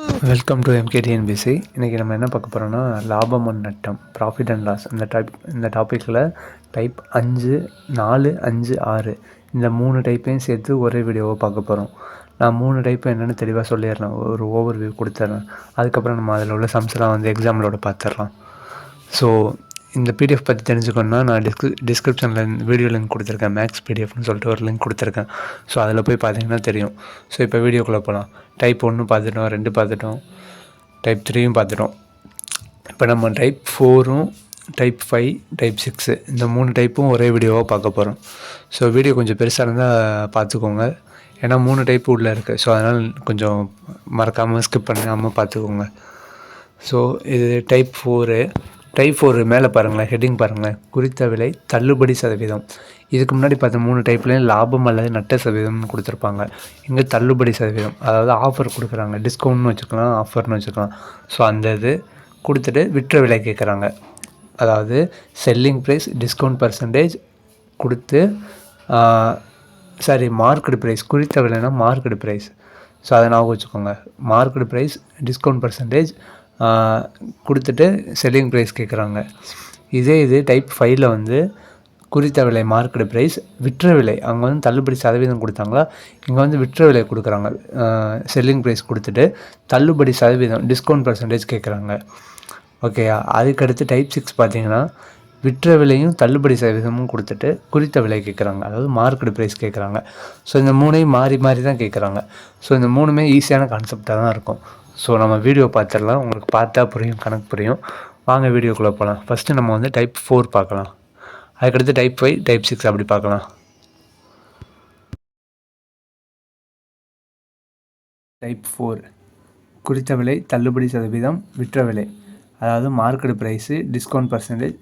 Welcome to எம்கேடிஎன்பிசி இன்றைக்கி நம்ம என்ன பார்க்க போகிறோம்னா லாபம் அண்ட் நட்டம் ப்ராஃபிட் அண்ட் லாஸ் இந்த டைப் இந்த டாப்பிக்கில் டைப் அஞ்சு நாலு அஞ்சு ஆறு இந்த மூணு டைப்பையும் சேர்த்து ஒரே வீடியோவை பார்க்க போகிறோம் நான் மூணு டைப்பு என்னென்னு தெளிவாக சொல்லிடுறேன். ஒரு ஓவர் வியூ கொடுத்துட்றேன். அதுக்கப்புறம் நம்ம அதில் உள்ள சம்ஸ்லாம் வந்து எக்ஸாம்பிளோட பார்த்துடலாம். ஸோ இந்த பிடிஎஃப் பற்றி தெரிஞ்சுக்கணுன்னா நான் டிஸ்க் டிஸ்கிரிப்ஷனில் வீடியோ லிங்க் கொடுத்துருக்கேன். மேக்ஸ் பிடிஎஃப்னு சொல்லிட்டு ஒரு லிங்க் கொடுத்துருக்கேன். ஸோ அதில் போய் பார்த்தீங்கன்னா தெரியும். ஸோ இப்போ வீடியோக்குள்ளே போகலாம் டைப் ஒன்று பார்த்துட்டோம் ரெண்டு பார்த்துட்டோம். டைப் த்ரீயும் பார்த்துட்டோம். இப்போ நம்ம டைப் ஃபோரும் டைப் ஃபைவ் டைப் சிக்ஸு இந்த மூணு டைப்பும் ஒரே வீடியோவாக பார்க்க போகிறோம் ஸோ வீடியோ கொஞ்சம் பெருசாக இருந்தால் பார்த்துக்கோங்க. ஏன்னா மூணு டைப் உள்ளே இருக்குது ஸோ அதனால் கொஞ்சம் மறக்காமல் ஸ்கிப் பண்ணாமல் பார்த்துக்கோங்க. ஸோ இது டைப் ஃபோரு டைப் ஃபோர் மேலே பாருங்களேன் ஹெட்டிங் பாருங்களேன். குறித்த விலை தள்ளுபடி சதவீதம். இதுக்கு முன்னாடி பார்த்த மூணு டைப்லேயும் லாபம் அல்லது நட்ட சதவீதம்னு கொடுத்துருப்பாங்க. இங்கே தள்ளுபடி சதவீதம். அதாவது ஆஃபர் கொடுக்குறாங்க. டிஸ்கவுண்ட்னு வச்சுக்கலாம் ஆஃபர்னு வச்சுக்கலாம். ஸோ அந்த இது கொடுத்துட்டு விற்ற விலை கேட்குறாங்க அதாவது செல்லிங் ப்ரைஸ் டிஸ்கவுண்ட் பர்சன்டேஜ் கொடுத்து சாரி மார்க்கெட் ப்ரைஸ் குறித்த விலைனா மார்க்கெட் ப்ரைஸ் ஸோ அதை ஞாபகம் வச்சுக்கோங்க. மார்க்கெட் ப்ரைஸ் டிஸ்கவுண்ட் பர்சன்டேஜ் கொடுத்துட்டு செல்லிங் ப்ரைஸ் கேட்குறாங்க இதே இது டைப் ஃபைவ்ல வந்து குறித்த விலை மார்க்கெட் ப்ரைஸ் விற்ற விலை. அங்கே வந்து தள்ளுபடி சதவீதம் கொடுத்தாங்களா? இங்கே வந்து விற்ற விலை கொடுக்குறாங்க. செல்லிங் ப்ரைஸ் கொடுத்துட்டு தள்ளுபடி சதவீதம் டிஸ்கவுண்ட் பர்சன்டேஜ் கேட்குறாங்க ஓகேயா அதுக்கடுத்து டைப் சிக்ஸ் பார்த்தீங்கன்னா விற்ற விலையும் தள்ளுபடி சதவீதமும் கொடுத்துட்டு குறித்த விலை கேட்குறாங்க அதாவது மார்க்கெட் ப்ரைஸ் கேட்குறாங்க ஸோ இந்த மூணையும் மாறி மாறி தான் கேட்குறாங்க ஸோ இந்த மூணுமே ஈஸியான கான்செப்டாக தான் இருக்கும். ஸோ நம்ம வீடியோ பார்த்துடலாம். உங்களுக்கு பார்த்தா புரியும் கணக்கு புரியும். வாங்க வீடியோக்குள்ளே போகலாம் ஃபஸ்ட்டு நம்ம வந்து டைப் ஃபோர் பார்க்கலாம். அதுக்கடுத்து டைப் ஃபைவ் டைப் சிக்ஸ் அப்படி பார்க்கலாம். டைப் ஃபோர் குறித்த விலை தள்ளுபடி சதவீதம் விற்ற விலை. அதாவது மார்க்கெட் ப்ரைஸு டிஸ்கவுண்ட் பர்சன்டேஜ்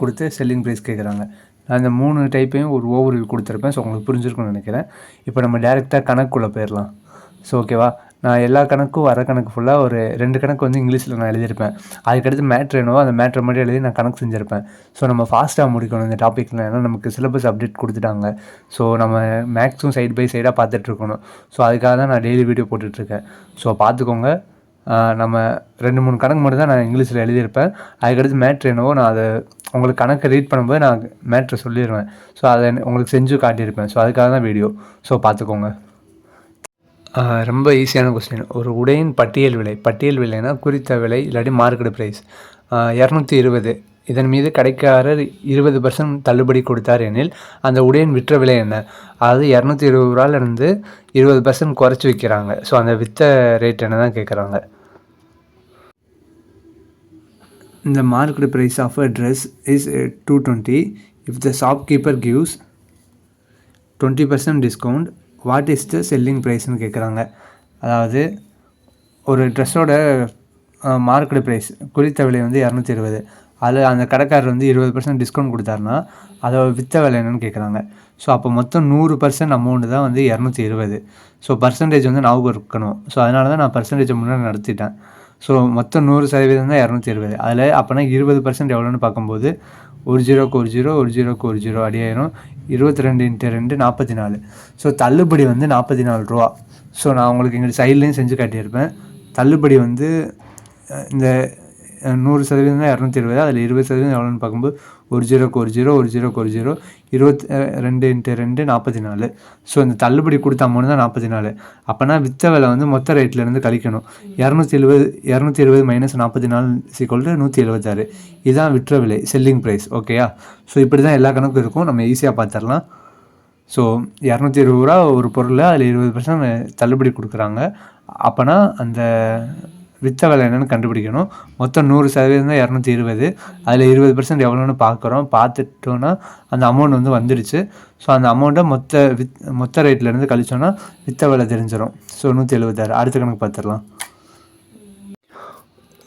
கொடுத்து செல்லிங் ப்ரைஸ் கேட்குறாங்க. நான் இந்த மூணு டைப்பையும் ஒரு ஓவர் கொடுத்துருப்பேன். ஸோ உங்களுக்கு புரிஞ்சிருக்கும்னு நினைக்கிறேன். இப்போ நம்ம டேரெக்டாக கணக்குள்ளே போயிடலாம். ஸோ ஓகேவா நான் எல்லா கணக்கும் வர கணக்கு ஃபுல்லாக ஒரு ரெண்டு கணக்கு வந்து இங்கிலீஷில் நான் எழுதியிருப்பேன். அதுக்கடுத்து மேட்ரு என்னவோ அந்த மேட்ரை மட்டும் எழுதி நான் கணக்கு செஞ்சுருப்பேன். ஸோ நம்ம ஃபாஸ்ட்டாக முடிக்கணும் இந்த டாப்பிக்கில் ஏன்னா நமக்கு சிலபஸ் அப்டேட் கொடுத்துட்டாங்க. ஸோ நம்ம மேக்ஸும் சைட் பை சைடாக பார்த்துட்ருக்கணும் ஸோ அதுக்காக தான் நான் டெய்லி வீடியோ போட்டுட்ருக்கேன். ஸோ பார்த்துக்கோங்க. நம்ம ரெண்டு மூணு கணக்கு மட்டும் தான் நான் இங்கிலீஷில் எழுதியிருப்பேன். அதுக்கடுத்து மேட்ரு என்னவோ நான் அதை உங்களுக்கு கணக்கை ரீட் பண்ணும்போது நான் மேட்ரை சொல்லிடுவேன் ஸோ அதை உங்களுக்கு செஞ்சு காட்டியிருப்பேன். ஸோ அதுக்காக தான் வீடியோ ஸோ பார்த்துக்கோங்க. ரொம்ப ஈஸியான கொஸ்டின் ஒரு உடையின் பட்டியல் விலை. பட்டியல் விலைனா குறித்த விலை இல்லாட்டி மார்க்கெட் ப்ரைஸ் இரநூத்தி இருபது. இதன் மீது கடைக்காரர் இருபது பர்சன்ட் தள்ளுபடி கொடுத்தார் எனில் அந்த உடையின் விற்ற விலை என்ன? அதாவது இரநூத்தி இருபது ரூபாலேருந்து இருபது பர்சன்ட் குறைச்சி விற்கிறாங்க ஸோ அந்த விற்ற ரேட் என்ன தான் கேட்குறாங்க இந்த market price of a dress is two twenty if the shopkeeper gives twenty percent discount what is the selling ப்ரைஸ்னு கேட்குறாங்க அதாவது ஒரு ட்ரெஸ்ஸோட மார்க்கெட் ப்ரைஸ் குறித்த விலை வந்து இரநூத்தி இருபது. அதில் அந்த கடைக்காரர் வந்து இருபது பர்சன்ட் டிஸ்கவுண்ட் கொடுத்தாருன்னா அதை விற்ற விலை என்னன்னு கேட்குறாங்க ஸோ அப்போ மொத்தம் நூறு பர்சன்ட் அமௌண்ட்டு தான் வந்து இரநூத்தி இருபது. ஸோ பர்சன்டேஜ் வந்து ஞாபகம் இருக்கணும். ஸோ அதனால தான் நான் பர்சன்டேஜை முன்னாடி நடத்திட்டேன். ஸோ மொத்தம் நூறு சதவீதம் தான் இரநூத்தி இருபது. அதில் அப்போனா இருபது பர்சன்ட் எவ்வளோன்னு பார்க்கும்போது ஒரு ஜீரோக்கு ஒரு ஜீரோ ஒரு ஜீரோக்கு ஒரு ஜீரோ அடியாயிரம். இருபத்தி ரெண்டு இன்ட்டு ரெண்டு நாற்பத்தி நாலு ஸோ தள்ளுபடி வந்து நாற்பத்தி நாலு ரூபா. ஸோ நான் உங்களுக்கு எங்கள் சைட்லேயும் செஞ்சு காட்டியிருப்பேன். தள்ளுபடி வந்து இந்த நூறு சதவீதம்னா இரநூத்தி இருபது. அதில் இருபது சதவீதம் எவ்வளோன்னு பார்க்கும்போது ஒரு ஜீரோக்கு ஒரு ஜீரோ ஒரு ஜீரோக்கு ஒரு ஜீரோ இருபத்தி ரெண்டு இன்ட்டு ரெண்டு நாற்பத்தி நாலு. ஸோ இந்த தள்ளுபடி கொடுத்த அமௌண்ட் தான் நாற்பத்தி நாலு. அப்போனா விற்ற விலை வந்து மொத்த ரேட்லேருந்து கழிக்கணும். இரநூத்தி எழுபது இரநூத்தி இருபது மைனஸ் நாற்பத்தி நாலு சீக்வல் நூற்றி எழுபத்தாறு இதுதான் விற்ற விலை செல்லிங் ப்ரைஸ் ஓகேயா ஸோ இப்படி தான் எல்லா கணக்கும் இருக்கும். நம்ம ஈஸியாக பார்த்துடலாம். ஸோ இரநூத்தி இருபது ரூபா ஒரு பொருளில் அதில் இருபது பர்சன்ட் தள்ளுபடி கொடுக்குறாங்க. அப்போனா அந்த விற்ற விலை என்னென்னு கண்டுபிடிக்கணும். மொத்தம் நூறு சதவீதம் தான் இரநூத்தி இருபது. அதில் இருபது பர்சன்ட் எவ்வளோன்னு பார்க்குறோம். பார்த்துட்டோன்னா அந்த அமௌண்ட் வந்து வந்துடுச்சு ஸோ அந்த அமௌண்ட்டை மொத்த வித் மொத்த ரேட்லேருந்து கழிச்சோன்னா விற்ற விலை தெரிஞ்சிடும் ஸோ நூற்றி எழுபத்தாறு அடுத்த கணக்கு பார்த்துடலாம்.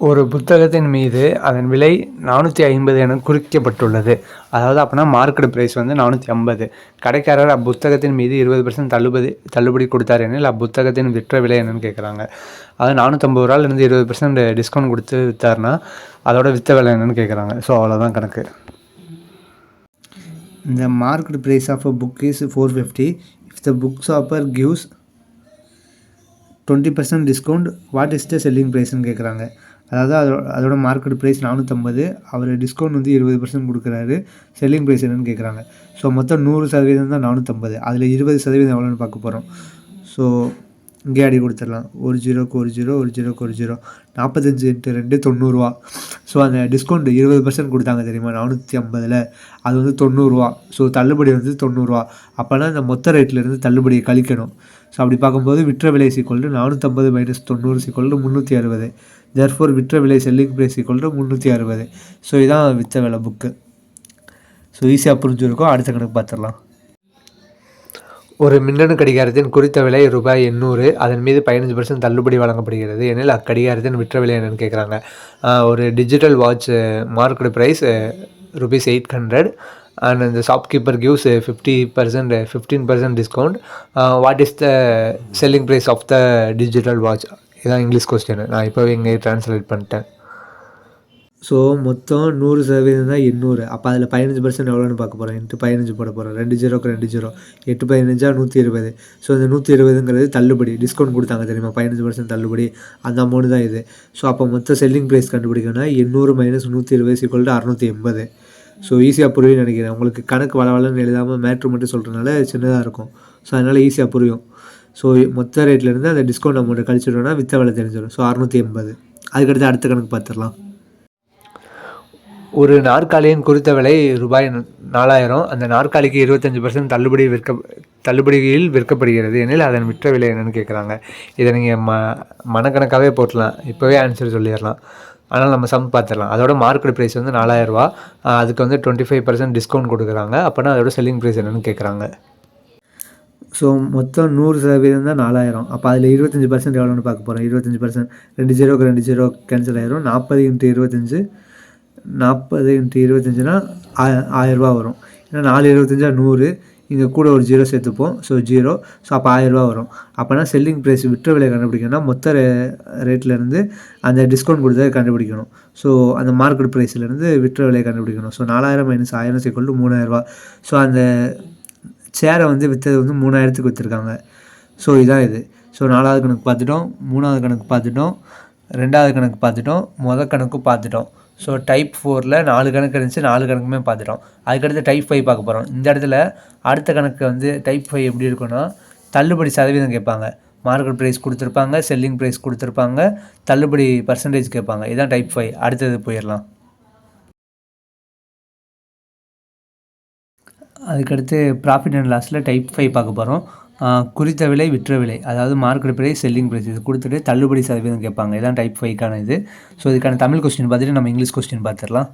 ஒரு புத்தகத்தின் மீது அதன் விலை நானூற்றி ஐம்பது என குறிக்கப்பட்டுள்ளது. அதாவது அப்படின்னா மார்க்கெட் ப்ரைஸ் வந்து நானூற்றி ஐம்பது. கடைக்காரர் அப்புத்தகத்தின் மீது இருபது பர்சன்ட் தள்ளுபடி தள்ளுபடி கொடுத்தார் எனில் அப்புத்தகத்தின் விற்ற விலை என்னன்னு கேட்குறாங்க அதாவது நானூற்றம்பது ரூபாலேருந்து இருபது பர்சன்ட் டிஸ்கவுண்ட் கொடுத்து விற்றாருன்னா அதோட விற்ற விலை என்னன்னு கேட்குறாங்க ஸோ அவ்வளோதான் கணக்கு. இந்த market price of a book is four fifty if the book shopper gives twenty percent discount what is the selling ப்ரைஸ்னு கேட்குறாங்க அதாவது அதோட அதோட மார்க்கெட் ப்ரைஸ் நானூற்றம்பது அவர் டிஸ்கவுண்ட் வந்து இருபது பர்சன்ட் கொடுக்குறாரு. செல்லிங் ப்ரைஸ் என்னன்னு கேட்குறாங்க ஸோ மொத்தம் நூறு சதவீதம் தான் நானூற்றம்பது அதில் இருபது சதவீதம் எவ்வளோன்னு பார்க்க போகிறோம் ஸோ இங்கே அடி கொடுத்துடலாம். ஒரு ஜீரோக்கு ஒரு ஜீரோ ஒரு ஜீரோக்கு ஒரு ஜீரோ. நாற்பத்தஞ்சு இன்ட்டு ரெண்டு தொண்ணூறுரூவா ஸோ அந்த டிஸ்கவுண்ட் இருபது பர்சன்ட் கொடுத்தாங்க தெரியுமா? நானூற்றி ஐம்பதில் அது வந்து தொண்ணூறுரூவா ஸோ தள்ளுபடி வந்து தொண்ணூறுரூவா அப்போனா இந்த மொத்த ரேட்லேருந்து தள்ளுபடியை கழிக்கணும். ஸோ அப்படி பார்க்கும்போது விற்ற விலை சீக்கொல்டு நானூற்றம்பது மைனஸ் தொண்ணூறு சீக்கொல்டு முந்நூற்றி அறுபது. தேர்ஃபோர் விற்ற விலை செல்லிங் ப்ரைஸ் சீக்கொல்டு முந்நூற்றி அறுபது. ஸோ இதான் விற்ற விலை புக்கு ஸோ ஈஸியாக புரிஞ்சிருக்கும். அடுத்த கணக்கு பார்த்துடலாம். ஒரு மின்னணு கடிகாரத்தின் குறித்த விலை ரூபாய் எண்ணூறு. அதன் மீது பதினஞ்சு பர்சன்ட் தள்ளுபடி வழங்கப்படுகிறது. எனில் அக்கடிகாரத்தின் விற்ற விலை என்னென்னு கேட்குறாங்க. ஒரு digital watch market price rupees eight hundred and இந்த shopkeeper gives fifty percent fifteen percent discount what is the selling price of the digital watch இதான் இங்கிலீஷ் கொஸ்டின் நான் இப்போவே இங்கே ட்ரான்ஸ்லேட் பண்ணிட்டேன். ஸோ மொத்தம் நூறு சதவீதம் தான் எண்ணூறு. அப்போ அதில் பதினஞ்சு பர்சன்ட் எவ்வளோன்னு பார்க்க போகிறோம் இன்ட்டு பதினஞ்சு போட போகிறோம் ரெண்டு ஜீரோக்கு ரெண்டு ஜீரோ. எட்டு பதினஞ்சா நூற்றி இருபது. ஸோ இந்த நூற்றி இருபதுங்கிறது தள்ளுபடி. டிஸ்கவுண்ட் கொடுத்தாங்க தெரியுமா? பதினஞ்சு பர்சன்ட் தள்ளுபடி. அந்த அமௌண்ட் தான் இது. ஸோ அப்போ மொத்த செல்லிங் ப்ரைஸ் கண்டுபிடிக்கணும்னா எண்ணூறு மைனஸ் நூற்றி இருபது சீக்குவல் டு அறநூற்றி எண்பது. ஸோ ஈஸியாக புரியும் நினைக்கிறேன். உங்களுக்கு கணக்கு வளவலன்னு எழுதாமல் மேட்ரு மட்டும் சொல்கிறதுனால சின்னதாக இருக்கும். ஸோ அதனால் ஈஸியாக புரியும். ஸோ மொத்த ரேட்லேருந்து அந்த டிஸ்கவுண்ட் அமௌண்ட்டை கழிச்சிட்டோம்னா வித்த விலை தெரிஞ்சிடும். ஸோ அறநூற்றி எண்பது. அதுக்கடுத்து அடுத்த கணக்கு பார்த்துடலாம். ஒரு நாற்காலியின் குறித்த விலை ரூபாய் நாலாயிரம். அந்த நாற்காலிக்கு இருபத்தஞ்சி பர்சன்ட் தள்ளுபடி விற்க தள்ளுபடியில் விற்கப்படுகிறது. எனில் அதன் விற்ற விலை என்னென்னு கேட்குறாங்க இதை நீங்கள் ம மனக்கணக்காகவே போட்டலாம். இப்போவே ஆன்சர் சொல்லிடலாம். ஆனால் நம்ம சம் பார்த்துடலாம். அதோட மார்க்கெட் ப்ரைஸ் வந்து நாலாயிரரூவா அதுக்கு வந்து டுவெண்ட்டி ஃபைவ் பர்சன்ட் டிஸ்கவுண்ட் கொடுக்குறாங்க. அப்போனா அதோட செல்லிங் ப்ரைஸ் என்னென்னு கேட்குறாங்க ஸோ மொத்தம் நூறு சதவீதம் தான் நாலாயிரம். அப்போ அதில் இருபத்தஞ்சி பர்சன்ட் எவ்வளோன்னு பார்க்க போகிறோம் இருபத்தஞ்சி பர்சன்ட் ரெண்டு ஜீரோக்கு ரெண்டு ஜீரோ கேன்சல் ஆயிரும். நாற்பது இன்ட்டு இருபத்தஞ்சு. நாற்பது இன்ட்டு இருபத்தஞ்சுனா ஆ ஆயிரரூபா வரும். ஏன்னா நாலு இருபத்தஞ்சா நூறு. இங்கே கூட ஒரு ஜீரோ சேர்த்துப்போம். ஸோ ஜீரோ ஸோ அப்போ ஆயிரரூபா வரும். அப்போனா செல்லிங் ப்ரைஸ் விற்ற விலை கண்டுபிடிக்கணும்னா மொத்த ரே ரேட்லேருந்து அந்த டிஸ்கவுண்ட் கொடுத்ததை கண்டுபிடிக்கணும். ஸோ அந்த மார்க்கெட் ப்ரைஸ்லேருந்து விற்ற விலையை கண்டுபிடிக்கணும். ஸோ நாலாயிரம் மைனஸ் ஆயிரம் சேர்க்கொண்டு மூணாயிரரூபா ஸோ அந்த சேரை வந்து விற்றது வந்து மூணாயிரத்துக்கு விற்றுருக்காங்க ஸோ இதுதான் இது. ஸோ நாலாவது கணக்கு பார்த்துட்டோம் மூணாவது கணக்கு பார்த்துட்டோம் ரெண்டாவது கணக்கு பார்த்துட்டோம் மொதல் கணக்கு பார்த்துட்டோம். ஸோ டைப் ஃபோரில் நாலு கணக்கு இருந்துச்சு நாலு கணக்குமே பார்த்துட்டோம். அதுக்கடுத்து டைப் ஃபைவ் பார்க்க போகிறோம் இந்த இடத்துல அடுத்த கணக்கு வந்து டைப் ஃபைவ் எப்படி இருக்குன்னா தள்ளுபடி சதவீதம் கேட்பாங்க. மார்க்கெட் ப்ரைஸ் கொடுத்துருப்பாங்க செல்லிங் ப்ரைஸ் கொடுத்துருப்பாங்க தள்ளுபடி பர்சன்டேஜ் கேட்பாங்க. இதுதான் டைப் ஃபைவ் அடுத்தது போயிடலாம். அதுக்கடுத்து ப்ராஃபிட் அண்ட் லாஸில் டைப் ஃபைவ் பார்க்க போகிறோம் குறித்த விலை விற்ற விலை. அதாவது மார்க்கெட் ப்ரைஸ் செல்லிங் ப்ரைஸ் இது கொடுத்துட்டு தள்ளுபடி சதவீதம் கேட்பாங்க. இதான் டைப் ஃபைவ்க்கான இது. ஸோ இதுக்கான தமிழ் கொஸ்டின் பார்த்துட்டு நம்ம இங்கிலீஷ் கொஸ்டின் பார்த்துடலாம்.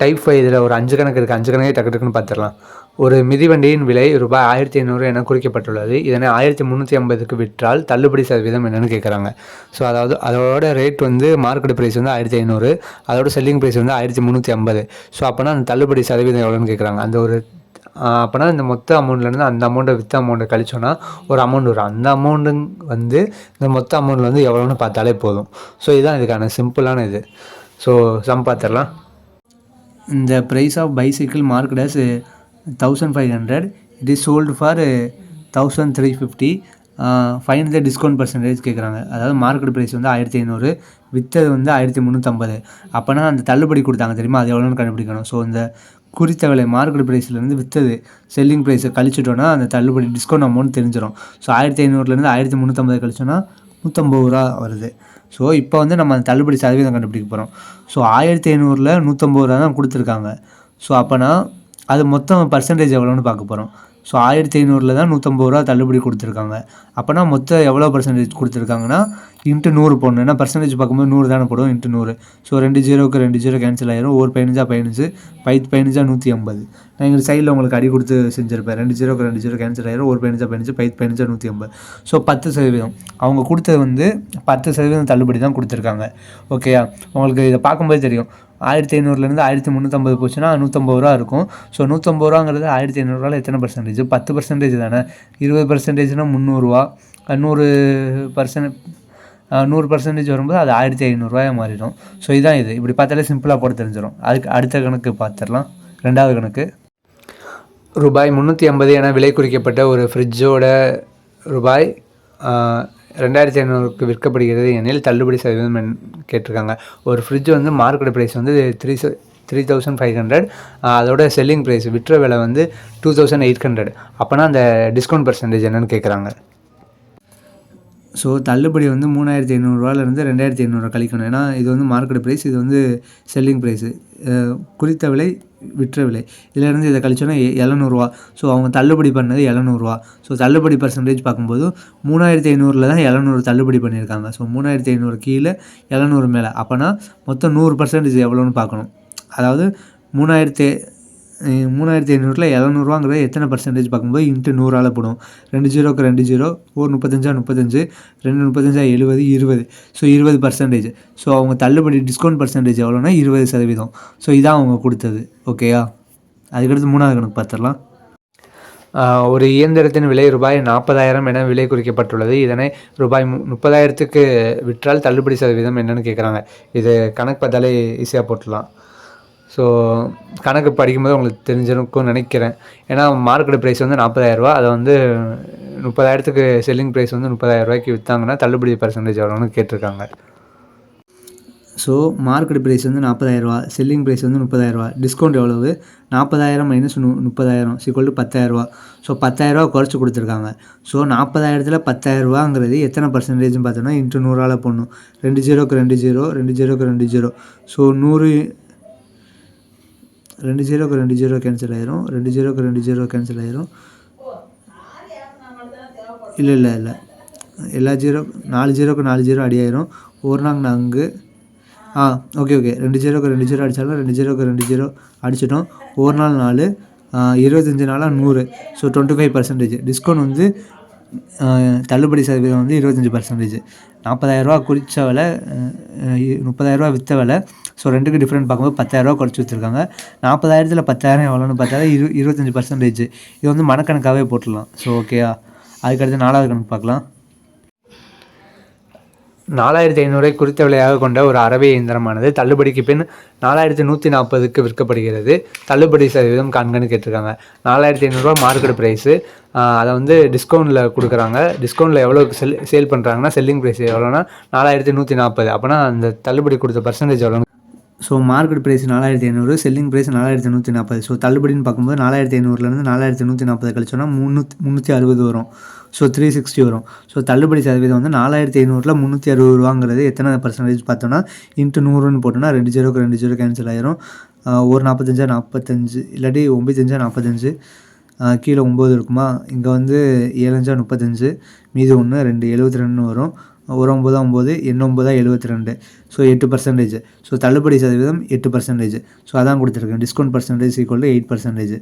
டைப் ஃபைவ் இதில் ஒரு அஞ்சு கணக்கு இருக்குது அஞ்சு கணக்கே டக்கு டக்குன்னு பார்த்துடலாம். ஒரு மிதிவண்டியின் விலை ரூபாய் ஆயிரத்தி ஐநூறு என குறிக்கப்பட்டுள்ளது. இதனை ஆயிரத்தி முந்நூற்றி ஐம்பதுக்கு விற்றால் தள்ளுபடி சதவீதம் என்னென்னு கேட்குறாங்க ஸோ அதாவது அதோட ரேட் வந்து மார்க்கெட் ப்ரைஸ் வந்து ஆயிரத்தி ஐநூறு அதோட செல்லிங் ப்ரைஸ் வந்து ஆயிரத்தி முந்நூற்றி ஐம்பது. ஸோ அப்போனா அந்த தள்ளுபடி சதவீதம் எவ்வளோன்னு கேட்குறாங்க அந்த ஒரு அப்போனா இந்த மொத்த அமௌண்ட்லேருந்து அந்த அமௌண்ட்டை விற்ற அமௌண்ட்டை கழிச்சோன்னா ஒரு அமௌண்ட் வரும். அந்த அமௌண்ட்டு வந்து இந்த மொத்த அமௌண்ட்டில் வந்து எவ்வளோன்னு பார்த்தாலே போதும். ஸோ இதுதான் இதுக்கான சிம்பிளான இது. ஸோ சம் பார்த்துடலாம். இந்த price of bicycle market is thousand five hundred it is sold for thousand three fifty five hundred discount percentage கேட்குறாங்க அதாவது மார்க்கெட் ப்ரைஸ் வந்து ஆயிரத்தி ஐநூறு விற்றது வந்து ஆயிரத்தி முந்நூற்றம்பது அப்போனா அந்த தள்ளுபடி கொடுத்தாங்க தெரியுமா? அது எவ்வளோன்னு கண்டுபிடிக்கணும். ஸோ இந்த குறித்த விலை மார்க்கெட் ப்ரைஸ்லேருந்து விற்றது செல்லிங் ப்ரைஸை கழிச்சிட்டோன்னா அந்த தள்ளுபடி டிஸ்கவுண்ட் அமௌண்ட் தெரிஞ்சிடும் ஸோ ஆயிரத்தி ஐநூறுலேருந்து ஆயிரத்தி முந்நூற்றம்பது கழிச்சோன்னா நூற்றம்பது ரூபா வருது. ஸோ இப்போ வந்து நம்ம அந்த தள்ளுபடி சதவீதம் கண்டுபிடிக்க போகிறோம் ஸோ ஆயிரத்தி ஐநூறில் நூற்றம்பது ரூபா தான் கொடுத்துருக்காங்க. ஸோ அப்போனா அது மொத்தம் பர்சன்டேஜ் எவ்வளோன்னு பார்க்க போகிறோம் ஸோ ஆயிரத்தி ஐநூறில் தான் நூற்றம்பது ரூபா தள்ளுபடி கொடுத்துருக்காங்க. அப்போனா மொத்தம் எவ்வளோ பர்சன்டேஜ் கொடுத்துருக்காங்கன்னா இன்ட்டு நூறு போடணும். ஏன்னா பர்சன்டேஜ் பார்க்கும்போது நூறு தானே போடும் இன்ட்டு நூறு. ஸோ ரெண்டு ஜீரோக்கு ரெண்டு ஜீரோ கேன்சல் ஆயிரும். ஒரு பதினஞ்சா பதினஞ்சு பை பதினஞ்சா நூற்றி ஐம்பது. நான் எங்கள் சைடில் உங்களுக்கு அடி கொடுத்து செஞ்சுருப்பேன். ரெண்டு ஜீரோக்கு ரெண்டு ஜீரோ கேன்சல் ஆயிரும். ஒரு பதினஞ்சா பதினஞ்சு பை பதினஞ்சா நூற்றி ஐம்பது. ஸோ பத்து சதவீதம். அவங்க கொடுத்தது வந்து பத்து சதவீதம் தள்ளுபடி தான் கொடுத்துருக்காங்க. ஓகேயா உங்களுக்கு இதை பார்க்கும்போது தெரியும். ஆயிரத்தி ஐநூறுலேருந்து ஆயிரத்தி முந்நூற்றம்பது போச்சுன்னா நூற்றம்பது ரூபா இருக்கும். ஸோ நூற்றம்பது ரூபாங்கிறது ஆயிரத்தி ஐநூறுரூவாவில் எத்தனை பர்சன்டேஜ் பத்து பர்சன்டேஜ் தானே. இருபது பர்சன்டேஜ்னால் முந்நூறுரூவா நூறு பர்சன்ட் நூறு பர்சன்டேஜ் வரும்போது அது ஆயிரத்தி ஐநூறுரூவாயாக மாறிடும். ஸோ இதுதான் இது. இப்படி பார்த்தாலே சிம்பிளாக போட தெரிஞ்சிடும் அதுக்கு அடுத்த கணக்கு பார்த்துடலாம். ரெண்டாவது கணக்கு. ரூபாய் முந்நூற்றி ஐம்பது என விலை குறிக்கப்பட்ட ஒரு ஃப்ரிட்ஜோட ரூபாய் ரெண்டாயிரத்தி ஐநூறுக்கு விற்கப்படுகிறது எனில் தள்ளுபடி சதவீதம் கேட்டிருக்காங்க. ஒரு ஃப்ரிட்ஜ் வந்து மார்க்கெட் ப்ரைஸ் வந்து three three thousand five hundred அதோட செல்லிங் ப்ரைஸ் விற்ற விலை வந்து டூ தௌசண்ட் எயிட் ஹண்ட்ரட் அப்போனா அந்த டிஸ்கவுண்ட் பர்சன்டேஜ் என்னென்னு கேட்குறாங்க ஸோ தள்ளுபடி வந்து மூணாயிரத்தி ஐநூறுரூவாலேருந்து ரெண்டாயிரத்தி ஐநூறுரூவா கழிக்கணும். ஏன்னா இது வந்து மார்க்கெட் ப்ரைஸ் இது வந்து செல்லிங் ப்ரைஸு குறித்த விலை விற்ற விலை. இதிலேருந்து இதை கழிச்சோன்னா எழுநூறுவா. ஸோ அவங்க தள்ளுபடி பண்ணது எழுநூறுவா. ஸோ தள்ளுபடி பர்சன்டேஜ் பார்க்கும்போது மூணாயிரத்தி ஐநூறில் தான் எழுநூறு தள்ளுபடி பண்ணியிருக்காங்க. ஸோ மூணாயிரத்தி ஐநூறு கீழே எழுநூறு மேலே. அப்போனா மொத்தம் நூறு பர்சன்டேஜ் எவ்வளோன்னு பார்க்கணும். அதாவது மூணாயிரத்தி மூணாயிரத்தி ஐநூறில் எழுநூறுவாங்கிறது எத்தனை பர்சன்டேஜ் பார்க்கும்போது இன்ட்டு நூறால் போடும். ரெண்டு ஜீரோக்கு ரெண்டு ஜீரோ ஒரு முப்பத்தஞ்சா முப்பத்தஞ்சு ரெண்டு முப்பத்தஞ்சா எழுபது இருபது. ஸோ இருபது பர்சன்டேஜ் ஸோ அவங்க தள்ளுபடி டிஸ்கவுண்ட் பர்சன்டேஜ் எவ்வளோனா இருபது சதவீதம். ஸோ இதான் அவங்க கொடுத்தது. ஓகேயா அதுக்கடுத்து மூணாவது கணக்கு பார்த்துடலாம். ஒரு இயந்திரத்தின் விலை ரூபாய் நாற்பதாயிரம் என விலை குறிக்கப்பட்டுள்ளது. இதனை ரூபாய் மு முப்பதாயிரத்துக்கு விற்றால் தள்ளுபடி சதவீதம் என்னன்னு கேட்குறாங்க இது கணக்கு பார்த்தாலே ஈஸியாக போட்டுடலாம். ஸோ கணக்கு படிக்கும்போது உங்களுக்கு தெரிஞ்சிருக்கும்னு நினைக்கிறேன். ஏன்னா மார்க்கெட் ப்ரைஸ் வந்து நாற்பதாயிரரூவா. அதை வந்து முப்பதாயிரத்துக்கு செல்லிங் ப்ரைஸ் வந்து முப்பதாயிரம் ரூபாய்க்கு விற்றாங்கன்னா தள்ளுபடி பர்சன்டேஜ் எவ்வளோன்னு கேட்டிருக்காங்க. ஸோ மார்க்கெட் ப்ரைஸ் வந்து நாற்பதாயிரரூவா. செல்லிங் ப்ரைஸ் வந்து முப்பதாயிரரூவா. டிஸ்கவுண்ட் எவ்வளவு? நாற்பதாயிரம் மைனஸ் நு முப்பதாயிரம் சீக்குவல் டு பத்தாயிரரூவா. ஸோ பத்தாயிரரூவா குறைச்சி கொடுத்துருக்காங்க. ஸோ நாற்பதாயிரத்தில் பத்தாயிரரூவாங்கிறது எத்தனை பர்சன்டேஜ்னு பார்த்தோன்னா இன்ட்டு நூறால் போடணும். ரெண்டு ஜீரோக்கு ரெண்டு ஜீரோ ரெண்டு ஜீரோக்கு ரெண்டு ஜீரோ. ஸோ நூறு ரெண்டு ஜீரோக்கு ரெண்டு ஜீரோ கேன்சல் ஆயிரும். ரெண்டு ஜீரோக்கு ரெண்டு ஜீரோ கேன்சல் ஆயிரும். இல்லை இல்லை இல்லை. எல்லா ஜீரோ நாலு ஜீரோக்கு நாலு ஜீரோ அடி ஆயிரும் ஒரு நாங்க நான்கு ஆ ஓகே ஓகே ரெண்டு ஜீரோக்கு ரெண்டு ஜீரோ அடித்தாலும் ரெண்டு ஜீரோக்கு ரெண்டு ஜீரோ அடிச்சிட்டோம். ஒரு நாள் நாலு இருபத்தஞ்சி நாளாக நூறு. So twenty five percentage discount வந்து தள்ளுபடி சதவீதம் வந்து இருபத்தஞ்சி பர்சன்டேஜ் நாற்பதாயிரரூவா குறித்த விலை முப்பதாயிரரூவா விற்ற விலை. ஸோ ரெண்டுக்கு டிஃப்ரெண்ட் பார்க்கும்போது பத்தாயிரரூவா குறைச்சி விற்றுருக்காங்க நாற்பதாயிரத்தில் பத்தாயிரம் எவ்வளோன்னு பார்த்தா இரு இருபத்தஞ்சி பர்சன்டேஜ் இது வந்து மனக்கணக்காகவே போட்டுடலாம். ஸோ ஓகேயா அதுக்கடுத்து நாலாவது கணக்கு பார்க்கலாம். நாலாயிரத்தி ஐநூறை குறித்த விலையாக கொண்ட ஒரு அரவை இயந்திரமானது தள்ளுபடிக்கு பின் நாலாயிரத்தி நூற்றி நாற்பதுக்கு விற்கப்படுகிறது. தள்ளுபடி சதவீதம் காண்கன்னு கேட்டிருக்காங்க. நாலாயிரத்தி ஐநூறுரூவா மார்க்கெட் ப்ரைஸு அதை வந்து டிஸ்கவுண்ட்டில் கொடுக்குறாங்க. டிஸ்கவுண்ட்டில் எவ்வளோ செல் சேல் பண்ணுறாங்கன்னா செல்லிங் ப்ரைஸ் எவ்வளோனா நாலாயிரத்தி நூற்றி நாற்பது. அப்போனா அந்த தள்ளுபடி கொடுத்த பர்சன்டேஜ் எவ்வளோ ஸோ மார்க்கெட் ப்ரைஸ் நாலாயிரத்தி ஐநூறு செல்லிங் ப்ரைஸ் நாலாயிரத்தி நூற்றி நாற்பது. ஸோ தள்ளுபடின்னு பார்க்கும்போது நாலாயிரத்தி ஐநூறுலேருந்து நாலாயிரத்தி நூற்றி நாற்பது கழிச்சோன்னா முந்நூற்றி முந்நூற்றி அறுபது வரும். ஸோ த்ரீ சிக்ஸ்டி வரும். ஸோ தள்ளுபடி சதவீதம் வந்து நாலாயிரத்தி ஐநூறுல முந்நூற்றி அறுபது ரூபாங்கிறது எத்தனை பர்சன்டேஜ் பார்த்தோன்னா இன்ட்டு நூறுன்னு போட்டோன்னா ரெண்டு ஜீரோக்கு ரெண்டு ஜீரோ கேன்சல் ஆயிரும். ஒரு நாற்பத்தஞ்சா நாற்பத்தஞ்சு இல்லாட்டி ஒம்பத்தஞ்சா நாற்பத்தஞ்சு கீழே ஒம்பது இருக்குமா? இங்கே வந்து ஏழஞ்சா முப்பத்தஞ்சு மீதி ஒன்று ரெண்டு எழுபத்தி ரெண்டுன்னு வரும். ஒரு ஒம்பதா ஒம்பது எண்ணு ஒம்பதா எழுபத்தி ரெண்டு. ஸோ எட்டு பர்சன்டேஜ் ஸோ தள்ளுபடி சதவீதம் எட்டு பர்சன்டேஜ் ஸோ அதான் கொடுத்துருக்கேன். Discount percentage equal to eight percentage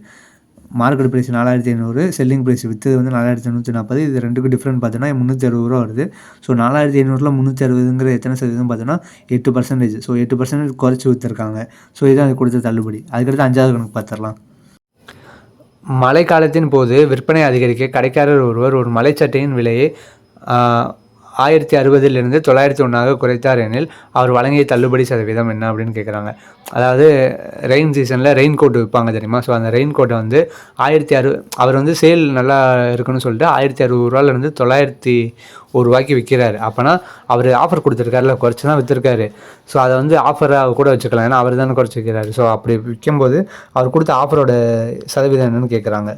market price நாலாயிரத்தி ஐநூறு செல்லிங் ப்ரைஸ் விற்றது வந்து நாலாயிரத்தி நூற்றி நாற்பது இது ரெண்டுக்கும் டிஃப்ரெண்ட் பார்த்தோன்னா முந்நூற்றி அறுபது ரூபா வருது. ஸோ நாலாயிரத்தி ஐநூறுல முந்நூற்றி அறுபதுங்கிற எத்தனை சதவீதம் பார்த்தோன்னா எட்டு பர்சன்டேஜ் ஸோ எட்டு பர்சன்டேஜ் குறைச்சி விற்றுருக்காங்க ஸோ இதான் அது கொடுத்த தள்ளுபடி. அதுக்கடுத்து அஞ்சாவது கணக்கு பார்த்துடலாம். மழைக்காலத்தின் போது விற்பனை அதிகரிக்க கடைக்காரர் ஒருவர் ஒரு மலைச்சட்டையின் விலையை ஆயிரத்தி அறுபதிலிருந்து தொள்ளாயிரத்தி ஒன்றாக குறைத்தார் எனில் அவர் வழங்கிய தள்ளுபடி சதவீதம் என்ன அப்படின்னு கேட்குறாங்க அதாவது ரெயின் சீசனில் ரெயின் கோட் விற்பாங்க தெரியுமா? ஸோ அந்த ரெயின் கோட்டை வந்து ஆயிரத்தி அறு அவர் வந்து சேல் நல்லா இருக்குன்னு சொல்லிட்டு ஆயிரத்தி அறுபது ரூபாலேருந்து தொள்ளாயிரத்தி ஒரு ரூபாய்க்கு விற்கிறாரு அப்போனா அவர் ஆஃபர் கொடுத்துருக்காருல குறைச்சி தான் விற்றுருக்காரு ஸோ அதை வந்து ஆஃபராக கூட வச்சுக்கலாம். ஏன்னா அவர் தானே குறைச்சி ஸோ அப்படி விற்கும்போது அவர் கொடுத்த ஆஃபரோட சதவீதம் என்னன்னு கேட்குறாங்க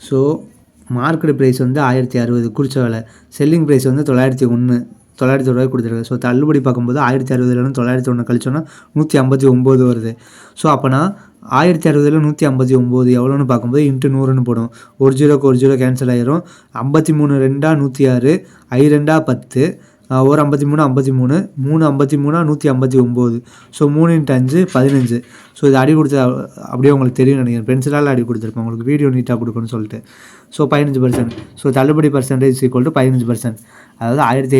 ஸோ மார்க்கெட் ப்ரைஸ் வந்து ஆயிரத்தி அறுபது குறிச்ச விலை. செல்லிங் ப்ரைஸ் வந்து தொள்ளாயிரத்தி ஒன்று தொள்ளாயிரத்தி ரூபாய் கொடுத்துருக்காங்க. ஸோ தள்ளுபடி பார்க்கும்போது ஆயிரத்தி அறுபதுலேருந்து தொள்ளாயிரத்தி ஒன்று கழிச்சோன்னா நூற்றி ஐம்பத்தி ஒம்பது வருது. ஸோ அப்போனா ஆயிரத்தி அறுபதில் நூற்றி ஐம்பத்தி ஒம்பது எவ்வளோன்னு பார்க்கும்போது இன்ட்டு நூறுன்னு போடும். ஒரு ஜீரோக்கு ஒரு ஜீரோ கேன்சல் ஆயிரும். ஐம்பத்தி மூணு ரெண்டா நூற்றி ஆறு ஐ ரெண்டா பத்து ஒரு ஐம்பத்தி மூணு ஐம்பத்தி மூணு மூணு ஐம்பத்தி மூணா நூற்றி ஐம்பத்தி ஒம்பது. ஸோ மூணு இன்ட்டு அஞ்சு பதினஞ்சு. ஸோ இது அடி கொடுத்த அப்படியே உங்களுக்கு தெரியும் நினைக்கிறேன். பென்சிலால் அடி கொடுத்துருப்பேன். உங்களுக்கு வீடியோ நீட்டாக கொடுக்கணும்னு சொல்லிட்டு. ஸோ பதினஞ்சு பர்சன்ட் ஸோ தள்ளுபடி பர்சன்டேஜ் ஈக்குவல் டு பதினஞ்சு பர்சன்ட் அதாவது ஆயிரத்தி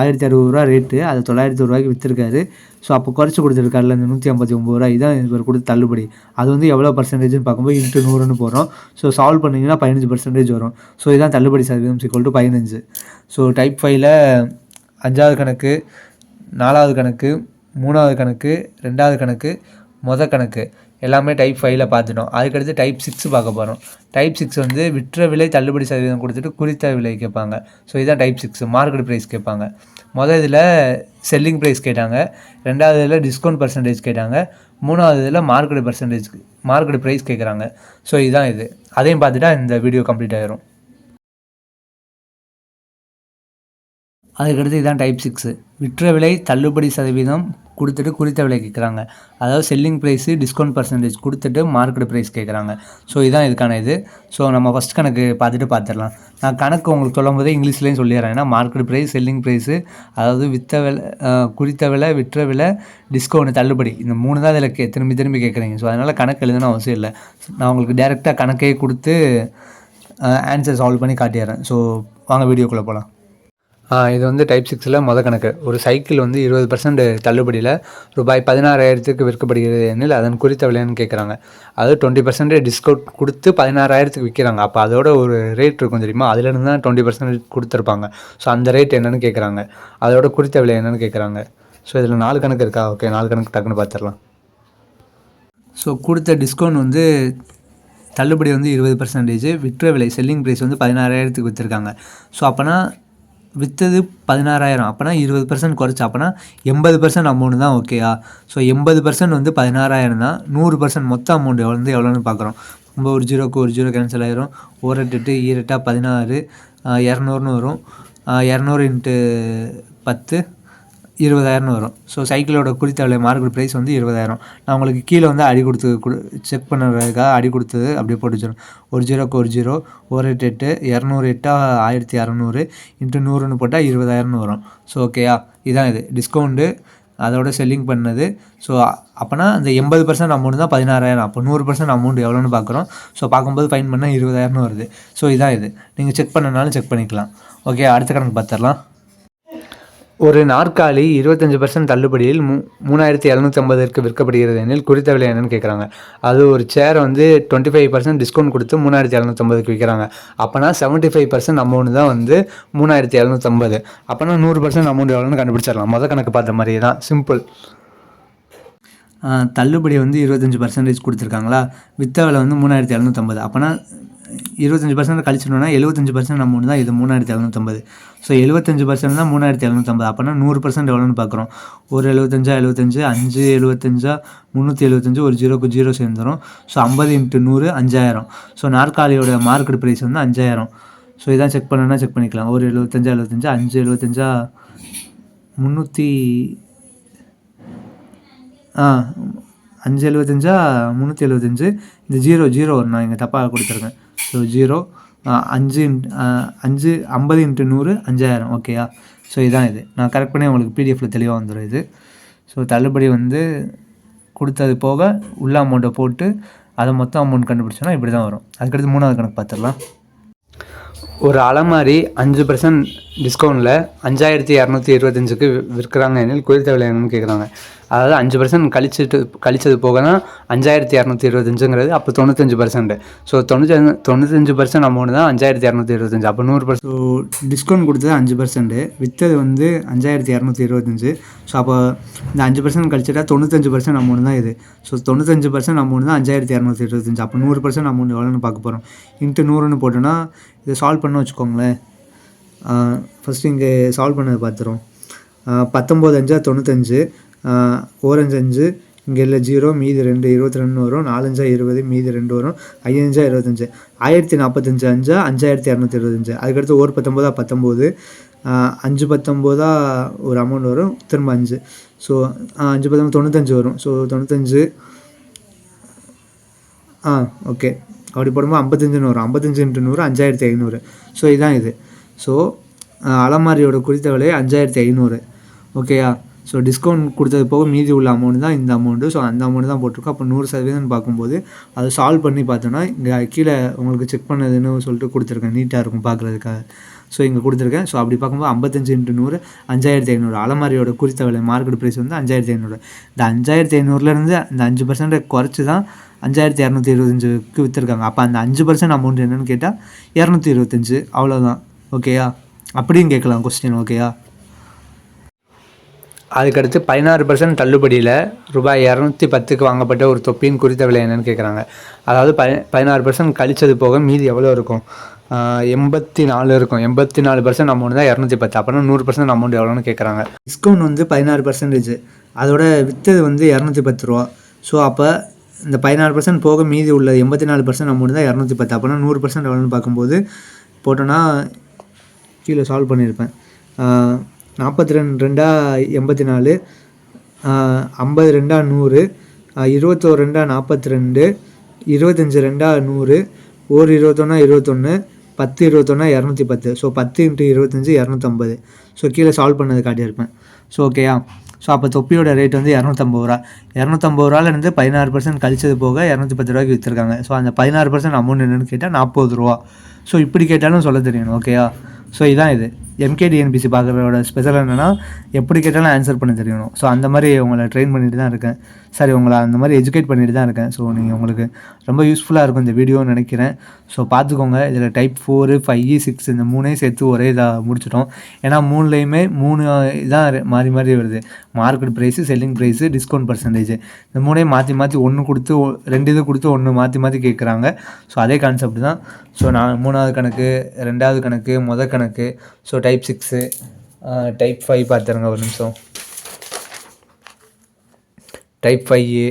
ஆயிரத்தி அறுபது ரூபா ரேட்டு அதை தொள்ளாயிரத்தி ரூபாய்க்கு விற்றுருக்காரு ஸோ அப்போ குறைச்சி கொடுத்துருக்காருல இந்த நூற்றி ஐம்பத்தி ஒம்பது ரூபா இதான் இவர் கொடுத்து தள்ளுபடி. அது வந்து எவ்வளோ பர்சன்டேஜ்னு பார்க்கும்போது இன்ட்டு நூறுன்னு போகிறோம் ஸோ சால்வ் பண்ணிங்கன்னா பதினஞ்சு பர்சன்டேஜ் வரும். ஸோ இதான் தள்ளுபடி சதவீதம் ஈக்குவல் டு பதினஞ்சு. ஸோ டைப் ஃபைவ்ல அஞ்சாவது கணக்கு நாலாவது கணக்கு மூணாவது கணக்கு ரெண்டாவது கணக்கு மொத கணக்கு. எல்லாமே டைப் ஃபைவ்ல பார்த்துட்டோம். அதுக்கடுத்து டைப் சிக்ஸ் பார்க்க போகிறோம் டைப் சிக்ஸ் வந்து விற்ற விலை தள்ளுபடி சதவீதம் கொடுத்துட்டு குறித்த விலை கேட்பாங்க. ஸோ இதுதான் டைப் சிக்ஸ் மார்க்கெட் ப்ரைஸ் கேட்பாங்க. மொதல் இதில் செல்லிங் ப்ரைஸ் கேட்டாங்க. ரெண்டாவது இதில் டிஸ்கவுண்ட் பர்சன்டேஜ் கேட்டாங்க. மூணாவது இதில் மார்க்கெட் பர்சன்டேஜ் மார்க்கெட் ப்ரைஸ் கேட்குறாங்க. ஸோ இதுதான் இது. அதையும் பார்த்துட்டா இந்த வீடியோ கம்ப்ளீட் ஆயிரும். அதுக்கடுத்து இதான் டைப் சிக்ஸு விற்ற விலை தள்ளுபடி சதவீதம் கொடுத்துட்டு குறித்த விலை கேட்குறாங்க அதாவது செல்லிங் ப்ரைஸு டிஸ்கவுண்ட் பர்சன்டேஜ் கொடுத்துட்டு மார்க்கெட் ப்ரைஸ் கேட்குறாங்க ஸோ இதுதான் இதுக்கான இது. ஸோ நம்ம ஃபஸ்ட் கணக்கு பார்த்துட்டு பார்த்துடலாம் நான் கணக்கு உங்களுக்கு சொல்லும் போதே இங்கிலீஷ்லேயும் சொல்லிடுறேன். ஏன்னா மார்க்கெட் ப்ரைஸ் செல்லிங் ப்ரைஸு அதாவது விற்ற விலை குறித்த விலை விற்ற விலை டிஸ்கவுண்ட் தள்ளுபடி இந்த மூணு தான் இதில் கே திரும்பி திரும்பி கேட்குறீங்க ஸோ அதனால் கணக்கு எழுதணும் அவசியம் இல்லை. நான் உங்களுக்கு டேரெக்டாக கணக்கே கொடுத்து ஆன்சர் சால்வ் பண்ணி காட்டிடுறேன். ஸோ வாங்க வீடியோக்குள்ளே போகலாம் இது வந்து டைப் சிக்ஸில் மொதல் கணக்கு. ஒரு சைக்கிள் வந்து இருபது பர்சன்ட் தள்ளுபடியில் ரூபாய் பதினாறாயிரத்துக்கு விற்கப்படுகிறது எனில் அதன் குறித்த விலைன்னு கேட்குறாங்க அது டுவெண்ட்டி பர்சன்ட் டிஸ்கவுண்ட் கொடுத்து பதினாறாயிரத்துக்கு விற்கிறாங்க அப்போ அதோட ஒரு ரேட் இருக்கும் தெரியுமா? அதுலேருந்து தான் டுவெண்ட்டி பர்சன்ட் கொடுத்துருப்பாங்க. ஸோ அந்த ரேட் என்னென்னு கேட்குறாங்க அதோட குறித்த விலை என்னென்னு கேட்குறாங்க ஸோ இதில் நாலு கணக்கு இருக்கா? ஓகே நாலு கணக்கு டக்குன்னு பார்த்துடலாம் ஸோ கொடுத்த டிஸ்கவுண்ட் வந்து தள்ளுபடி வந்து இருபது பர்சன்டேஜ் விற்ற விலை செல்லிங் ப்ரைஸ் வந்து பதினாறாயிரத்துக்கு விற்றுருக்காங்க ஸோ அப்போனா விற்றது பதினாறாயிரம். அப்போனா இருபது பர்சன்ட் குறைச்சி அப்போனா எண்பது பர்சன்ட் அமௌண்ட் தான் ஓகேயா ஸோ எண்பது பர்சன்ட் வந்து பதினாறாயிரம் தான். நூறு பர்சன்ட் மொத்த அமௌண்ட் எவ்வளோ வந்து எவ்வளோன்னு பார்க்குறோம். நம்ம ஒரு ஜீரோக்கு ஒரு ஜீரோ கேன்சல் ஆயிரும். ஒரு எட்டு எட்டு பதினாறு ஆஹ் இரநூறுன்னு வரும். இரநூறு இன்ட்டு பத்து இருபதாயிரம்னு வரும். ஸோ சைக்கிளோட குறித்த விலை மார்க்கெட் ப்ரைஸ் வந்து இருபதாயிரம். நான் உங்களுக்கு கீழே வந்து அடி கொடுத்து செக் பண்ணுறதுக்காக அடி கொடுத்தது அப்படியே போட்டு வச்சிடும் ஒரு ஜீரோக்கு ஒரு ஜீரோ ஒரு எட்டு எட்டு இரநூறு எட்டா ஆயிரத்தி இரநூறு இன்ட்டு நூறுன்னு போட்டால் இருபதாயிரம்னு வரும். ஸோ ஓகேயா இதான் இது. டிஸ்கவுண்ட்டு அதோட செல்லிங் பண்ணது. ஸோ அப்போனா அந்த எண்பது பர்சன்ட் அமௌண்ட் தான் பதினாறாயிரம். அப்போ நூறு பர்சன்ட் அமௌண்ட் எவ்வளோன்னு பார்க்குறோம். ஸோ பார்க்கும்போது ஃபைன் பண்ணால் இருபதாயிரம்னு வருது. ஸோ இதான் இது. நீங்கள் செக் பண்ணனாலும் செக் பண்ணிக்கலாம். ஓகே அடுத்த கணக்கு பார்த்துடலாம். ஒரு நாற்காலி இருபத்தஞ்சி பர்சன்ட் தள்ளுபடியில் மூ மூணாயிரத்தி எழுநூற்றி ஐம்பதுக்கு விற்கப்படுகிறது எனில் குறித்த விலை என்னன்னு கேட்குறாங்க. அது ஒரு சேர் வந்து டுவெண்ட்டி ஃபைவ் பர்சன்ட் டிஸ்கவுண்ட் கொடுத்து மூணாயிரத்தி எழுநூற்றம்பதுக்கு விற்கிறாங்க. அப்போனா செவன்ட்டி ஃபைவ் பர்சன்ட் அமௌண்ட் தான் வந்து மூணாயிரத்தி எழுநூற்றம்பது அப்போனா நூறு பர்சன்ட் அமௌண்ட் எவ்வளோன்னு கண்டுபிடிச்சிடலாம். மொதல் கணக்கு பார்த்த மாதிரியே தான். சிம்பிள் தள்ளுபடி வந்து இருபத்தஞ்சி பர்சன்டேஜ் கொடுத்துருக்காங்களா? வித்த விலை வந்து மூணாயிரத்தி எழுநூற்றம்பது அப்போனா இருபத்தஞ்சி பர்சன்ட் கழிச்சிடணும்னா எழுபத்தஞ்சி பர்சன்ட் அமௌண்ட் தான் இது மூணாயிரத்தி எழுநூற்றம்பது ஸோ எழுபத்தஞ்சி பர்சன்ட் தான் மூணாயிரத்தி எழுநூற்றம்பது அப்போனா நூறு பர்சன்ட் எவ்வளோன்னு பார்க்குறோம். ஒரு எழுபத்தஞ்சா எழுபத்தஞ்சு அஞ்சு எழுபத்தஞ்சா முந்நூற்றி எழுபத்தஞ்சு ஒரு ஜீரோக்கு ஜீரோ சேர்ந்துடும் ஸோ ஐம்பது இன்ட்டு நூறு அஞ்சாயிரம். ஸோ நாற்காலியோட மார்க்கெட் ப்ரைஸ் வந்து அஞ்சாயிரம். ஸோ இதான் செக் பண்ணணும்னா செக் பண்ணிக்கலாம். ஒரு எழுபத்தஞ்சா எழுபத்தஞ்சா அஞ்சு எழுபத்தஞ்சா முந்நூற்றி ஆ அஞ்சு எழுபத்தஞ்சா முந்நூற்றி எழுபத்தஞ்சு. இந்த ஜீரோ ஜீரோ வரும் நான் இங்கே தப்பாக கொடுத்துருக்கேன். ஸோ ஜீரோ அஞ்சு இன்ட்- அஞ்சு ஐம்பது இன்ட்டு நூறு அஞ்சாயிரம். ஓகேயா ஸோ இதான் இது. நான் கரெக்ட் பண்ணி உங்களுக்கு பிடிஎஃப்பில் தெளிவாக வந்துடும் இது. ஸோ தள்ளுபடி வந்து கொடுத்தது போக உள்ள அமௌண்ட்டை போட்டு அதை மொத்தம் அமௌண்ட் கண்டுபிடிச்சோன்னா இப்படி தான் வரும். அதுக்கடுத்து மூணாவது கணக்கு பார்த்துடலாம். ஒரு அலமாரி அஞ்சு பர்சன்ட் டிஸ்கவுண்ட்டில் அஞ்சாயிரத்தி இரநூத்தி இருபத்தஞ்சுக்கு விற்கிறாங்க எனில் குயில் விலை என்னன்னு கேட்குறாங்க அதாவது அஞ்சு பர்சன்ட் கழிச்சிட்டு கழிச்சது போக தான் அஞ்சாயிரத்தி இரநூத்தி இருபத்தஞ்சுங்கிறது அப்போ தொண்ணூத்தஞ்சு பர்சன்ட் ஸோ தொண்ணூத்தஞ்சு தொண்ணூத்தஞ்சு பர்சன்ட் அமௌண்ட் தான் அஞ்சாயிரத்தி இரநூத்தி இருபத்தஞ்சு. அப்போ நூறு பர்சன்ட் ஸோ டிஸ்கவுண்ட் கொடுத்தது அஞ்சு பர்சன்ட்டு விற்றது வந்து அஞ்சாயிரத்தி இரநூத்தி இருபத்தஞ்சு. ஸோ அப்போ இந்த அஞ்சு பர்சன்ட் கழிச்சிட்டா தொண்ணூத்தஞ்சு பர்சன்ட் அமௌண்ட் தான் இது. ஸோ தொண்ணூத்தஞ்சு பர்சன்ட் அமௌண்ட் தான் அஞ்சாயிரத்தி இரநூத்தி இருபத்தஞ்சு. அப்போ நூறு பர்சன்ட் அமௌண்ட் எவ்வளோன்னு பார்க்க போகிறோம் இன்ட்டு நூறுன்னு போட்டோன்னா இதை சால்வ் பண்ண வச்சுக்கோங்களேன். ஃபஸ்ட்டு இங்கே சால்வ் பண்ணதை பார்த்துரும் பத்தொம்போது அஞ்சா தொண்ணூத்தஞ்சு ஓரஞ்சு அஞ்சு இங்கே இல்லை ஜீரோ மீதி ரெண்டு இருபத்தி ரெண்டு வரும். நாலஞ்சா இருபது மீதி ரெண்டு வரும். ஐயஞ்சா இருபத்தஞ்சு. ஆயிரத்தி நாற்பத்தஞ்சு அஞ்சா அஞ்சாயிரத்தி இரநூத்தி இருபத்தஞ்சு. அதுக்கடுத்து ஒரு பத்தொம்போதா பத்தொம்போது அஞ்சு பத்தொம்போதா ஒரு அமௌண்ட் வரும். திரும்ப அஞ்சு. ஸோ அஞ்சு பத்தொம்பது தொண்ணூத்தஞ்சு வரும். ஸோ தொண்ணூத்தஞ்சு ஆ ஓகே அப்படி போடும்போது ஐம்பத்தஞ்சுன்னு வரும். ஐம்பத்தஞ்சு இன்ட்டு நூறு அஞ்சாயிரத்தி ஐநூறு. ஸோ இதுதான் இது. ஸோ அலமாரியோட குறித்த விலை அஞ்சாயிரத்தி ஐநூறு. ஓகேயா ஸோ டிஸ்கவுண்ட் கொடுத்தது போக மீதி உள்ள அமௌண்ட் தான் இந்த அமௌண்ட்டு ஸோ அந்த அமௌண்ட் தான் போட்டிருக்கோம். அப்போ நூறு சதவீதம்னு பார்க்கும்போது அதை சால்வ் பண்ணி பார்த்தோன்னா இங்கே கீழே உங்களுக்கு செக் பண்ணதுன்னு சொல்லிட்டு கொடுத்துருக்கேன். நீட்டாக இருக்கும் பார்க்குறதுக்காக. ஸோ இங்கே கொடுத்துருக்கேன். ஸோ அப்படி பார்க்கும்போது ஐம்பத்தஞ்சு இன்ட்டு நூறு அஞ்சாயிரத்தி ஐநூறு. அலமாரியோட குறித்த விலை மார்க்கெட் ப்ரைஸ் வந்து அஞ்சாயிரத்தி ஐநூறு. இந்த அஞ்சாயிரத்தி ஐநூறுலேருந்து இந்த அஞ்சு பர்சன்ட்டை குறைச்சி தான் அஞ்சாயிரத்தி இரநூத்தி இருபத்தஞ்சுக்கு விற்றுருக்காங்க அப்போ அந்த அஞ்சு பர்சன்ட் அமௌண்ட் என்னென்னு கேட்டால் இரநூத்தி இருபத்தஞ்சு. அவ்வளோதான் ஓகேயா? அப்படியும் கேட்கலாம் கொஸ்டின் ஓகேயா? அதுக்கடுத்து பதினாறு பர்சன்ட் தள்ளுபடியில் ரூபாய் இரநூத்தி பத்துக்கு வாங்கப்பட்ட ஒரு தொப்பியின் குறித்த விலை என்னன்னு கேட்குறாங்க அதாவது ப பதினாறு பர்சன்ட் கழிச்சது போக மீதி எவ்வளோ இருக்கும்? எண்பத்தி நாலு இருக்கும். எண்பத்தி நாலு பர்சன்ட் அமௌண்ட் தான் இரநூத்தி பத்து. அப்படின்னா நூறு பர்சன்ட் அமௌண்ட் எவ்வளோன்னு கேட்குறாங்க டிஸ்கவுண்ட் வந்து பதினாறு பர்சன்டேஜ் அதோட விற்றது வந்து இரநூத்தி பத்து ரூபா. ஸோ அப்போ இந்த பதினாறு பர்சன்ட் போக மீதி உள்ள எண்பத்தி நாலு பர்சன்ட் அமௌண்ட் தான் இரநூத்தி பத்து. அப்படின்னா நூறு பர்சன்ட் எவ்வளோன்னு பார்க்கும்போது போட்டோன்னா கீழே சால்வ் பண்ணியிருப்பேன். நாற்பத்தி ரெண்டு ரெண்டா எண்பத்தி நாலு ஐம்பது ரெண்டா நூறு இருபத்தோரு ரெண்டா நாற்பத்தி ரெண்டு இருபத்தஞ்சி ரெண்டா நூறு ஒரு இருபத்தொன்னா இருபத்தொன்று பத்து இருபத்தொன்னா இரநூத்தி பத்து ஸோ பத்து இன்ட்டு இருபத்தஞ்சி இரநூத்தம்பது. ஸோ கீழே சால்வ் பண்ணது காட்டியிருப்பேன். ஸோ ஓகேயா ஸோ அப்போ தொப்பியோட ரேட் வந்து இரநூத்தம்பது ரூபா. இரநூத்தம்பது ரூபாலேருந்து பதினாறு பர்சன்ட் கழிச்சது போக இரநூத்தி பத்து ரூபாய்க்கு விற்றுருக்காங்க ஸோ அந்த பதினாறு பர்சன்ட் அமௌண்ட் என்னென்னு கேட்டால் நாற்பது ரூபா. ஸோ இப்படி கேட்டாலும் சொல்ல தெரியணும் ஓகேயா ஸோ இதான் இது எம்கேடிஎன்பிசி பார்க்குறதோட ஸ்பெஷல் என்னென்னா எப்படி கேட்டாலும் ஆன்சர் பண்ண தெரியணும். ஸோ அந்த மாதிரி உங்களை ட்ரெயின் பண்ணிட்டு தான் இருக்கேன். சரி உங்களை அந்த மாதிரி எஜுகேட் பண்ணிட்டு தான் இருக்கேன். ஸோ நீங்கள் உங்களுக்கு ரொம்ப யூஸ்ஃபுல்லாக இருக்கும் இந்த வீடியோன்னு நினைக்கிறேன். ஸோ பார்த்துக்கோங்க. இதில் டைப் ஃபோரு ஃபைவ் சிக்ஸ் இந்த மூணையும் சேர்த்து ஒரே இதாக முடிச்சிட்டோம். ஏன்னா மூணுலேயுமே மூணு இதான் மாறி மாறி வருது. Market price selling price discount percentage இந்த மூணையும் மாற்றி மாற்றி ஒன்று கொடுத்து ரெண்டு இது கொடுத்து ஒன்று மாற்றி மாற்றி கேட்குறாங்க ஸோ அதே கான்செப்ட் தான். ஸோ நான் மூணாவது கணக்கு ரெண்டாவது கணக்கு மொதல் கணக்கு. So type six type five பார்த்துருங்க ஒரு நிமிஷம். Type five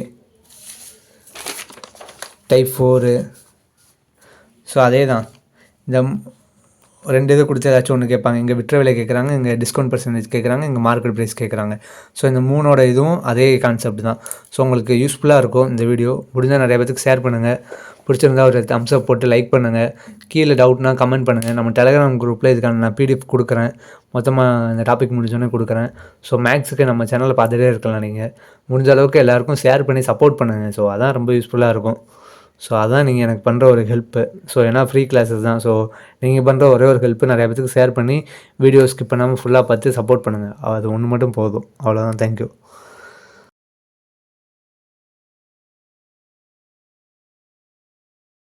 type four so அதே தான் இந்த ரெண்டு இது கொடுத்து ஏதாச்சும் ஒன்று கேட்பாங்க. இங்கே விற்ற விலை கேட்குறாங்க இங்கே டிஸ்கவுண்ட் பர்சன்டேஜ் கேட்குறாங்க இங்கே மார்க்கெட் ப்ரைஸ் கேட்குறாங்க ஸோ இந்த மூணோட இதுவும் அதே கான்செப்ட் தான். ஸோ உங்களுக்கு யூஸ்ஃபுல்லாக இருக்கும் இந்த வீடியோ முடிஞ்சால் நிறைய பேத்துக்கு ஷேர் பண்ணுங்கள் பிடிச்சிருந்தா ஒரு தம்ஸ்அப் போட்டு லைக் பண்ணுங்கள் கீழே டவுட்னா கமெண்ட் பண்ணுங்கள் நம்ம டெலகிராம் குரூப்பில் இதுக்கான நான் பிடிஎஃப் கொடுக்குறேன். மொத்தமாக இந்த டாபிக் முடிஞ்சோன்னே கொடுக்குறேன். ஸோ மேக்ஸுக்கு நம்ம சேனலை பார்த்துட்டே இருக்கலாம் நீங்கள் முடிஞ்ச அளவுக்கு எல்லாருக்கும் ஷேர் பண்ணி சப்போர்ட் பண்ணுங்கள் ஸோ அதான் ரொம்ப யூஸ்ஃபுல்லாக இருக்கும். ஸோ அதான் நீங்கள் எனக்கு பண்ணுற ஒரு ஹெல்ப்பு ஸோ ஏன்னா ஃப்ரீ கிளாஸஸ் தான். ஸோ நீங்கள் பண்ணுற ஒரே ஒரு ஹெல்ப்பு நிறைய பேத்துக்கு ஷேர் பண்ணி வீடியோ ஸ்கிப் பண்ணாமல் ஃபுல்லாக பார்த்து சப்போர்ட் பண்ணுங்கள் அது ஒன்று மட்டும் போதும். அவ்வளோதான் தேங்க்யூ